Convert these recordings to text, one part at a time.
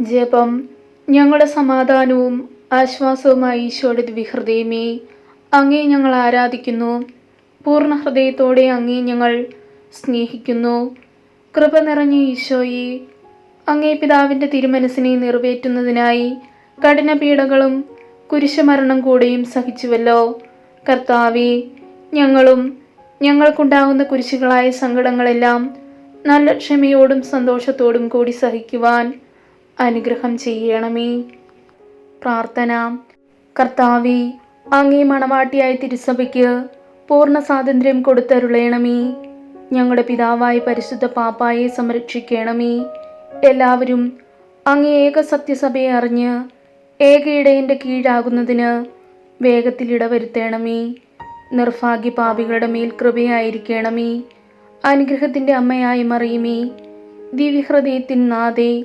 ജപം ഞങ്ങളുടെ സമാധാനവും ആശ്വാസവുമായി ഈശോയുടെ വിഹൃദയമേ അങ്ങേ ഞങ്ങൾ ആരാധിക്കുന്നു. പൂർണ ഹൃദയത്തോടെ അങ്ങേ ഞങ്ങൾ സ്നേഹിക്കുന്നു. കൃപ നിറഞ്ഞ ഈശോയെ അങ്ങേ പിതാവിന്റെ തിരുമനസിനെ നിറവേറ്റുന്നതിനായി കഠിന പീഡകളും കുരിശുമരണം കൂടെയും സഹിച്ചുവല്ലോ. കർത്താവെ ഞങ്ങളും ഞങ്ങൾക്കുണ്ടാകുന്ന കുരിശുകളായ സങ്കടങ്ങളെല്ലാം നല്ല ക്ഷമയോടും സന്തോഷത്തോടും കൂടി സഹിക്കുവാൻ അനുഗ്രഹം ചെയ്യണമേ. പ്രാർത്ഥന. കർത്താവെ അങ്ങേ മണവാട്ടിയായ തിരുസഭയ്ക്ക് പൂർണ സ്വാതന്ത്ര്യം കൊടുത്തരുളയണമേ ഞങ്ങളുടെ പിതാവായ പരിശുദ്ധ പാപ്പായെ സംരക്ഷിക്കണമേ. എല്ലാവരും അങ്ങേ ഏക സത്യസഭയെ അറിഞ്ഞ് ഏക ഇടയന്റെ കീഴാകുന്നതിന് വേഗത്തിൽ ഇടവരുത്തണമേ. നിർഭാഗ്യ പാപികളുടെ മേൽ കൃപയായിരിക്കണമേ. അനുഗ്രഹത്തിന്റെ അമ്മയായി മറിയുമേ. ദിവ്യഹൃദയത്തിൻ നാഥേ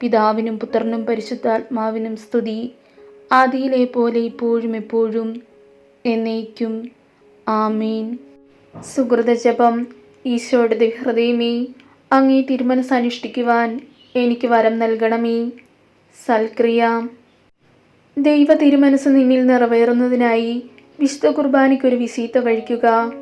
പിതാവിനും പുത്രനും പരിശുദ്ധാത്മാവിനും സ്തുതി. ആദിയിലെ പോലെ ഇപ്പോഴും എപ്പോഴും എന്നേക്കും. ആമീൻ. സുഹൃതജപം ഈശോയുടെ ഹൃദയമേ അങ്ങേ തിരുമനസ് അനുഷ്ഠിക്കുവാൻ എനിക്ക് വരം നൽകണമേ. സൽക്രിയ. ദൈവ തിരുമനസ് നിന്നിൽ നിറവേറുന്നതിനായി വിശുദ്ധ കുർബാനയ്ക്കൊരു വിസീത്ത കഴിക്കുക